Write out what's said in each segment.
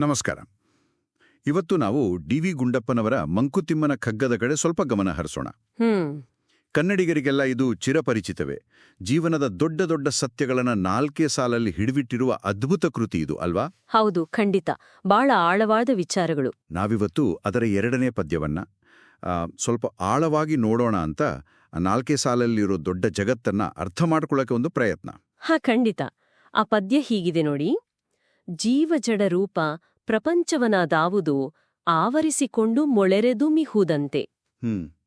ನಮಸ್ಕಾರ. ಇವತ್ತು ನಾವು ಡಿ ವಿ ಗುಂಡಪ್ಪನವರ ಮಂಕುತಿಮ್ಮನ ಕಗ್ಗದ ಕಡೆ ಸ್ವಲ್ಪ ಗಮನ ಹರಿಸೋಣ. ಹ್ಮ್. ಕನ್ನಡಿಗರಿಗೆಲ್ಲ ಇದು ಚಿರಪರಿಚಿತವೇ. ಜೀವನದ ದೊಡ್ಡ ದೊಡ್ಡ ಸತ್ಯಗಳನ್ನ ನಾಲ್ಕೇ ಸಾಲಲ್ಲಿ ಹಿಡಿವಿಟ್ಟಿರುವ ಅದ್ಭುತ ಕೃತಿ ಇದು ಅಲ್ವಾ? ಹೌದು ಖಂಡಿತ. ಬಹಳ ಆಳವಾದ ವಿಚಾರಗಳು. ನಾವಿವತ್ತು ಅದರ ಎರಡನೇ ಪದ್ಯವನ್ನ ಸ್ವಲ್ಪ ಆಳವಾಗಿ ನೋಡೋಣ ಅಂತ ನಾಲ್ಕೇ ಸಾಲಲ್ಲಿರೋ ದೊಡ್ಡ ಜಗತ್ತನ್ನ ಅರ್ಥ ಮಾಡ್ಕೊಳ್ಳೋಕೆ ಒಂದು ಪ್ರಯತ್ನ. ಹಾ ಖಂಡಿತ. ಆ ಪದ್ಯ ಹೀಗಿದೆ ನೋಡಿ. ಜೀವಜಡ ರೂಪ ಪ್ರಪಂಚವನಾದಾವುದು ಆವರಿಸಿಕೊಂಡು ಮೊಳೆರೆದು ಮಿಹುದಂತೆ.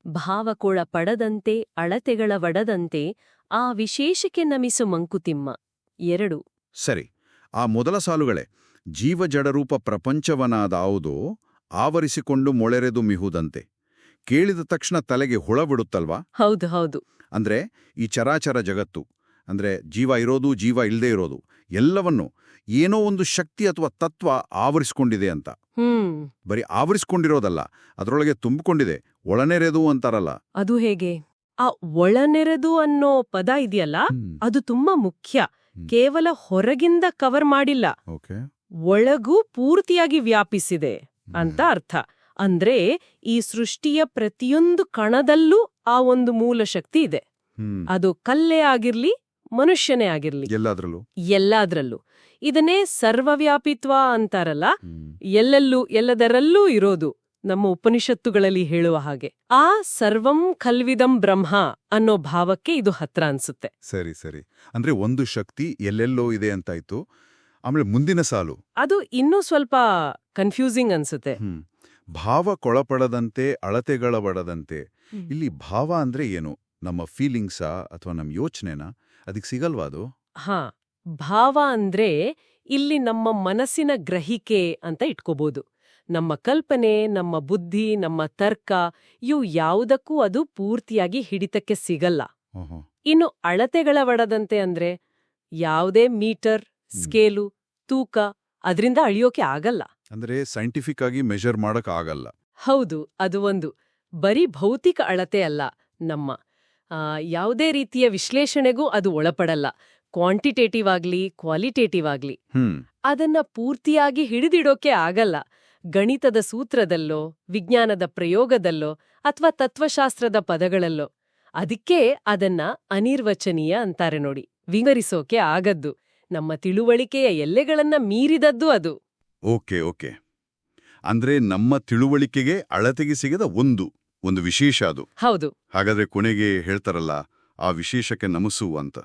ಭಾವಕೊಳ ಪಡದಂತೆ ಅಳತೆಗಳ ವಡದಂತೆ ಆ ವಿಶೇಷಕ್ಕೆ ನಮಿಸು ಮಂಕುತಿಮ್ಮ. ಎರಡು. ಸರಿ. ಆ ಮೊದಲ ಸಾಲುಗಳೇ. ಜೀವಜಡರೂಪ ಪ್ರಪಂಚವನಾದಾವುದೋ ಆವರಿಸಿಕೊಂಡು ಮೊಳೆರೆದು ಮಿಹುದಂತೆ. ಕೇಳಿದ ತಕ್ಷಣ ತಲೆಗೆ ಹುಳ ಬಿಡುತ್ತಲ್ವಾ? ಹೌದು ಹೌದು. ಅಂದ್ರೆ ಈ ಚರಾಚರ ಜಗತ್ತು. ಅಂದ್ರೆ ಜೀವ ಇರೋದು ಜೀವ ಇಲ್ಲದೆ ಇರೋದು ಎಲ್ಲವನ್ನು ಏನೋ ಒಂದು ಶಕ್ತಿ ಅಥವಾ ತತ್ವ ಆವರಿಸ್ಕೊಂಡಿದೆ ಅಂತ. ಹ್ಮ್. ಬರೀ ಆವರಿಸ್ಕೊಂಡಿರೋದಲ್ಲ ಅದರೊಳಗೆ ತುಂಬಿಕೊಂಡಿದೆ ಒಳನೆರೆದು ಅಂತಾರಲ್ಲ. ಅದು ಹೇಗೆ? ಆ ಒಳನೆರೆದು ಅನ್ನೋ ಪದ ಇದೆಯಲ್ಲ ಅದು ತುಂಬಾ ಮುಖ್ಯ. ಕೇವಲ ಹೊರಗಿಂದ ಕವರ್ ಮಾಡಿಲ್ಲ. ಓಕೆ. ಒಳಗೂ ಪೂರ್ತಿಯಾಗಿ ವ್ಯಾಪಿಸಿದೆ ಅಂತ ಅರ್ಥ. ಅಂದ್ರೆ ಈ ಸೃಷ್ಟಿಯ ಪ್ರತಿಯೊಂದು ಕಣದಲ್ಲೂ ಆ ಒಂದು ಮೂಲ ಶಕ್ತಿ ಇದೆ. ಅದು ಕಲ್ಲೇ ಆಗಿರ್ಲಿ ಮನುಷ್ಯನೇ ಆಗಿರ್ಲಿ. ಎಲ್ಲಾದ್ರಲ್ಲೂ. ಎಲ್ಲಾದ್ರಲ್ಲೂ. ಇದನ್ನೇ ಸರ್ವವ್ಯಾಪಿತ್ವ ಅಂತಾರಲ್ಲ? ಎಲ್ಲೆಲ್ಲೂ ಎಲ್ಲದರಲ್ಲೂ ಇರೋದು ನಮ್ಮ ಉಪನಿಷತ್ತುಗಳಲ್ಲಿ ಹೇಳುವ ಹಾಗೆ. ಆ ಸರ್ವಂ ಕಲ್ವಿದಂ ಬ್ರಹ್ಮ ಅನ್ನೋ ಭಾವಕ್ಕೆ ಇದು ಹತ್ರ ಅನ್ಸುತ್ತೆ. ಸರಿ ಸರಿ. ಅಂದ್ರೆ ಒಂದು ಶಕ್ತಿ ಎಲ್ಲೆಲ್ಲೋ ಇದೆ ಅಂತಾಯ್ತು. ಆಮೇಲೆ ಮುಂದಿನ ಸಾಲು. ಅದು ಇನ್ನೂ ಸ್ವಲ್ಪ ಕನ್ಫ್ಯೂಸಿಂಗ್ ಅನ್ಸುತ್ತೆ. ಭಾವ ಕೊಳಪಡದಂತೆ ಅಳತೆಗಳ ಬಡದಂತೆ ಇಲ್ಲಿ ಭಾವ ಅಂದ್ರೆ ಏನು? ನಮ್ಮ ಫೀಲಿಂಗ್ಸಾ ಅಥವಾ ನಮ್ಮ ಯೋಚನೆನಾ? ಅದಕ್ಕೆ ಸಿಗಲ್ವಾ ಅದು? ಹಾ ಭಾವ ಅಂದ್ರೆ ಇಲ್ಲಿ ನಮ್ಮ ಮನಸ್ಸಿನ ಗ್ರಹಿಕೆ ಅಂತ ಇಟ್ಕೋಬಹುದು ನಮ್ಮ ಕಲ್ಪನೆ ನಮ್ಮ ಬುದ್ಧಿ ನಮ್ಮ ತರ್ಕ ಇವು ಯಾವುದಕ್ಕೂ ಅದು ಪೂರ್ತಿಯಾಗಿ ಹಿಡಿತಕ್ಕೆ ಸಿಗಲ್ಲ. ಇನ್ನು ಅಳತೆಗಳ ಒಡದಂತೆ ಅಂದ್ರೆ ಯಾವುದೇ ಮೀಟರ್ ಸ್ಕೇಲು ತೂಕ ಅದರಿಂದ ಅಳಿಯೋಕೆ ಆಗಲ್ಲ. ಅಂದ್ರೆ ಸೈಂಟಿಫಿಕ್ ಆಗಿ ಮೆಷರ್ ಮಾಡಕ್ ಆಗಲ್ಲ. ಹೌದು ಅದು ಒಂದು ಬರೀ ಭೌತಿಕ ಅಳತೆ ಅಲ್ಲ ನಮ್ಮ ಯಾವುದೇ ರೀತಿಯ ವಿಶ್ಲೇಷಣೆಗೂ ಅದು ಒಳಪಡಲ್ಲ. ಕ್ವಾಂಟಿಟೇಟಿವ್ ಆಗ್ಲಿ ಕ್ವಾಲಿಟೇಟಿವ್ ಆಗ್ಲಿ. ಹ್ಮ್. ಅದನ್ನ ಪೂರ್ತಿಯಾಗಿ ಹಿಡಿದಿಡೋಕೆ ಆಗಲ್ಲ. ಗಣಿತದ ಸೂತ್ರದಲ್ಲೋ ವಿಜ್ಞಾನದ ಪ್ರಯೋಗದಲ್ಲೋ ಅಥವಾ ತತ್ವಶಾಸ್ತ್ರದ ಪದಗಳಲ್ಲೋ. ಅದಕ್ಕೆ ಅದನ್ನ ಅನಿರ್ವಚನೀಯ ಅಂತಾರೆ ನೋಡಿ. ವಿವರಿಸೋಕೆ ಆಗದ್ದು. ನಮ್ಮ ತಿಳುವಳಿಕೆಯ ಎಲ್ಲೆಗಳನ್ನ ಮೀರಿದದ್ದು ಅದು. Okay okay. ಅಂದ್ರೆ ನಮ್ಮ ತಿಳುವಳಿಕೆಗೆ ಅಳತೆಗೆ ಸಿಗದ ಒಂದು. ಒಂದು ವಿಶೇಷ ಅದು. ಹೌದು. ಹಾಗಾದ್ರೆ ಕೊನೆಗೆ ಹೇಳ್ತಾರಲ್ಲ ಆ ವಿಶೇಷಕ್ಕೆ ನಮಸ್ಸು ಅಂತ.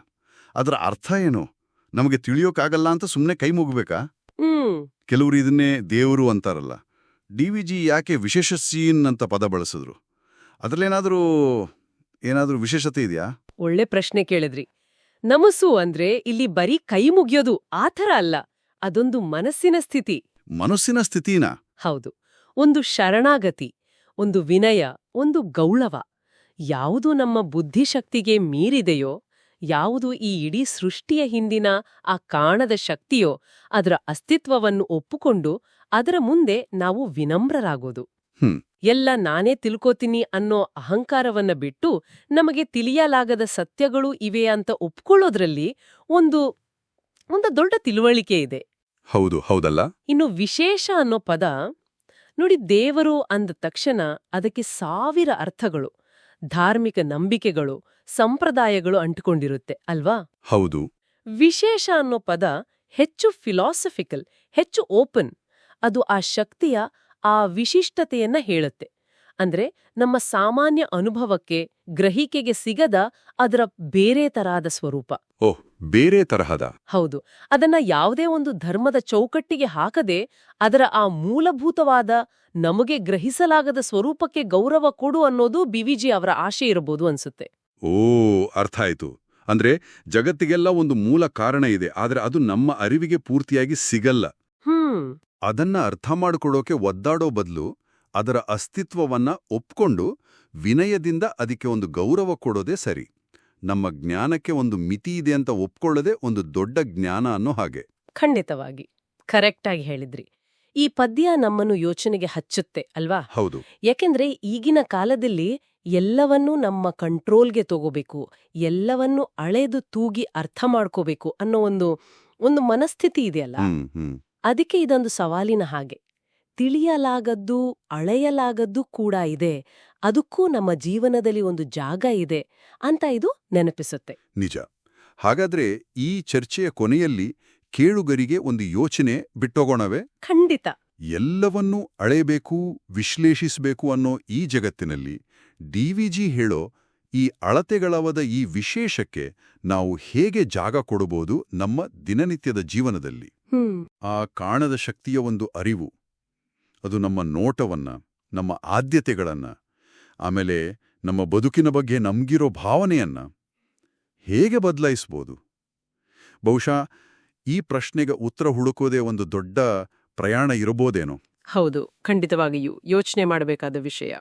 ಅದರ ಅರ್ಥ ಏನು? ನಮಗೆ ತಿಳಿಯೋಕಾಗಲ್ಲ ಅಂತ ಸುಮ್ಮನೆ ಕೈ ಮುಗಬೇಕಾ? ಕೆಲವರು ಇದನ್ನೇ ದೇವರು ಅಂತಾರಲ್ಲ. ಡಿ ವಿ ಜಿ ಯಾಕೆ ವಿಶೇಷ ಸೀನ್ ಅಂತ ಪದ ಬಳಸಿದ್ರು? ಅದರಲ್ಲೇನಾದರೂ ಏನಾದರೂ ವಿಶೇಷತೆ ಇದೆಯಾ? ಒಳ್ಳೆ ಪ್ರಶ್ನೆ ಕೇಳಿದ್ರಿ. ನಮಸ್ಸು ಅಂದ್ರೆ ಇಲ್ಲಿ ಬರೀ ಕೈ ಮುಗಿಯೋದು ಆ ಥರ ಅಲ್ಲ. ಅದೊಂದು ಮನಸ್ಸಿನ ಸ್ಥಿತಿ. ಮನಸ್ಸಿನ ಸ್ಥಿತಿನಾ? ಹೌದು. ಒಂದು ಶರಣಾಗತಿ. ಒಂದು ವಿನಯ ಒಂದು ಗೌಳವ. ಯಾವುದು ನಮ್ಮ ಬುದ್ಧಿಶಕ್ತಿಗೆ ಮೀರಿದೆಯೋ ಯಾವುದು ಈ ಇಡೀ ಸೃಷ್ಟಿಯ ಹಿಂದಿನ ಆ ಕಾಣದ ಶಕ್ತಿಯೋ ಅದರ ಅಸ್ತಿತ್ವವನ್ನು ಒಪ್ಪುಕೊಂಡು ಅದರ ಮುಂದೆ ನಾವು ವಿನಮ್ರರಾಗೋದು. ಎಲ್ಲ ನಾನೇ ತಿಳ್ಕೋತೀನಿ ಅನ್ನೋ ಅಹಂಕಾರವನ್ನ ಬಿಟ್ಟು ನಮಗೆ ತಿಳಿಯಲಾಗದ ಸತ್ಯಗಳು ಇವೆ ಅಂತ ಒಪ್ಕೊಳ್ಳೋದ್ರಲ್ಲಿ ಒಂದು ಒಂದು ದೊಡ್ಡ ತಿಳುವಳಿಕೆ ಇದೆ. ಹೌದು ಹೌದಲ್ಲ? ಇನ್ನು ವಿಶೇಷ ಅನ್ನೋ ಪದ ನೋಡಿ ದೇವರು ಅಂದ ತಕ್ಷಣ ಅದಕ್ಕೆ ಸಾವಿರ ಅರ್ಥಗಳು ಧಾರ್ಮಿಕ ನಂಬಿಕೆಗಳು ಸಂಪ್ರದಾಯಗಳು ಅಂಟಿಕೊಂಡಿರುತ್ತೆ ಅಲ್ವಾ? ಹೌದು. ವಿಶೇಷ ಅನ್ನೋ ಪದ ಹೆಚ್ಚು ಫಿಲಾಸಫಿಕಲ್ ಹೆಚ್ಚು ಓಪನ್ ಅದು ಆ ಶಕ್ತಿಯ ಆ ವಿಶಿಷ್ಟತೆಯನ್ನ ಹೇಳುತ್ತೆ. ಅಂದ್ರೆ ನಮ್ಮ ಸಾಮಾನ್ಯ ಅನುಭವಕ್ಕೆ ಗ್ರಹಿಕೆಗೆ ಸಿಗದ ಅದರ ಬೇರೆ ತರಹದ ಸ್ವರೂಪ. ಓಹ್ ಬೇರೆ ತರಹದ. ಹೌದು. ಅದನ್ನ ಯಾವುದೇ ಒಂದು ಧರ್ಮದ ಚೌಕಟ್ಟಿಗೆ ಹಾಕದೆ ಅದರ ಆ ಮೂಲಭೂತವಾದ ನಮಗೆ ಗ್ರಹಿಸಲಾಗದ ಸ್ವರೂಪಕ್ಕೆ ಗೌರವ ಕೊಡು ಅನ್ನೋದು ಬಿವಿಜಿ ಅವರ ಆಶೆ ಇರಬಹುದು ಅನ್ಸುತ್ತೆ. ಓ ಅರ್ಥ ಆಯ್ತು. ಅಂದ್ರೆ ಜಗತ್ತಿಗೆಲ್ಲ ಒಂದು ಮೂಲ ಕಾರಣ ಇದೆ ಆದ್ರೆ ಅದು ನಮ್ಮ ಅರಿವಿಗೆ ಪೂರ್ತಿಯಾಗಿ ಸಿಗಲ್ಲ. ಹ್ಮ್. ಅದನ್ನ ಅರ್ಥ ಮಾಡಿಕೊಡೋಕೆ ಒದ್ದಾಡೋ ಬದಲು ಅದರ ಅಸ್ತಿತ್ವವನ್ನ ಒಪ್ಕೊಂಡು ವಿನಯದಿಂದ ಅದಕ್ಕೆ ಒಂದು ಗೌರವ ಕೊಡೋದೇ ಸರಿ. ನಮ್ಮ ಜ್ಞಾನಕ್ಕೆ ಒಂದು ಮಿತಿ ಇದೆ ಅಂತ ಒಪ್ಕೊಳ್ಳದೆ ಒಂದು ದೊಡ್ಡ ಜ್ಞಾನ ಅನ್ನೋ ಹಾಗೆ. ಖಂಡಿತವಾಗಿ. ಕರೆಕ್ಟಾಗಿ ಹೇಳಿದ್ರಿ. ಈ ಪದ್ಯ ನಮ್ಮನ್ನು ಯೋಚನೆಗೆ ಹಚ್ಚುತ್ತೆ ಅಲ್ವಾ? ಹೌದು. ಯಾಕೆಂದ್ರೆ ಈಗಿನ ಕಾಲದಲ್ಲಿ ಎಲ್ಲವನ್ನೂ ನಮ್ಮ ಕಂಟ್ರೋಲ್ಗೆ ತಗೋಬೇಕು ಎಲ್ಲವನ್ನೂ ಅಳೆದು ತೂಗಿ ಅರ್ಥ ಮಾಡ್ಕೋಬೇಕು ಅನ್ನೋ ಒಂದು ಒಂದು ಮನಸ್ಥಿತಿ ಇದೆಯಲ್ಲ? ಅದಕ್ಕೆ ಇದೊಂದು ಸವಾಲಿನ ಹಾಗೆ. ತಿಳಿಯಲಾಗದ್ದು ಅಳೆಯಲಾಗದ್ದು ಕೂಡ ಇದೆ. ಅದಕ್ಕೂ ನಮ್ಮ ಜೀವನದಲ್ಲಿ ಒಂದು ಜಾಗ ಇದೆ ಅಂತ ಇದು ನೆನಪಿಸುತ್ತೆ. ನಿಜ. ಹಾಗಾದ್ರೆ ಈ ಚರ್ಚೆಯ ಕೊನೆಯಲ್ಲಿ ಕೇಳುಗರಿಗೆ ಒಂದು ಯೋಚನೆ ಬಿಟ್ಟೋಗೋಣವೆ? ಖಂಡಿತ. ಎಲ್ಲವನ್ನೂ ಅಳೆಯಬೇಕು ವಿಶ್ಲೇಷಿಸಬೇಕು ಅನ್ನೋ ಈ ಜಗತ್ತಿನಲ್ಲಿ ಡಿವಿಜಿ ಹೇಳೋ ಈ ಅಳತೆಗಳವದ ಈ ವಿಶೇಷಕ್ಕೆ ನಾವು ಹೇಗೆ ಜಾಗ ಕೊಡಬಹುದು ನಮ್ಮ ದಿನನಿತ್ಯದ ಜೀವನದಲ್ಲಿ? ಆ ಕಾಣದ ಶಕ್ತಿಯ ಒಂದು ಅರಿವು. ಅದು ನಮ್ಮ ನೋಟವನ್ನ, ನಮ್ಮ ಆದ್ಯತೆಗಳನ್ನ, ಆಮೇಲೆ ನಮ್ಮ ಬದುಕಿನ ಬಗ್ಗೆ ನಮ್ಗಿರೋ ಭಾವನೆಯನ್ನ ಹೇಗೆ ಬದಲಾಯಿಸ್ಬೋದು? ಬಹುಶಃ ಈ ಪ್ರಶ್ನೆಗೆ ಉತ್ತರ ಹುಡುಕೋದೇ ಒಂದು ದೊಡ್ಡ ಪ್ರಯಾಣ ಇರಬೋದೇನೋ? ಹೌದು, ಖಂಡಿತವಾಗಿಯೂ ಯೋಚನೆ ಮಾಡಬೇಕಾದ ವಿಷಯ.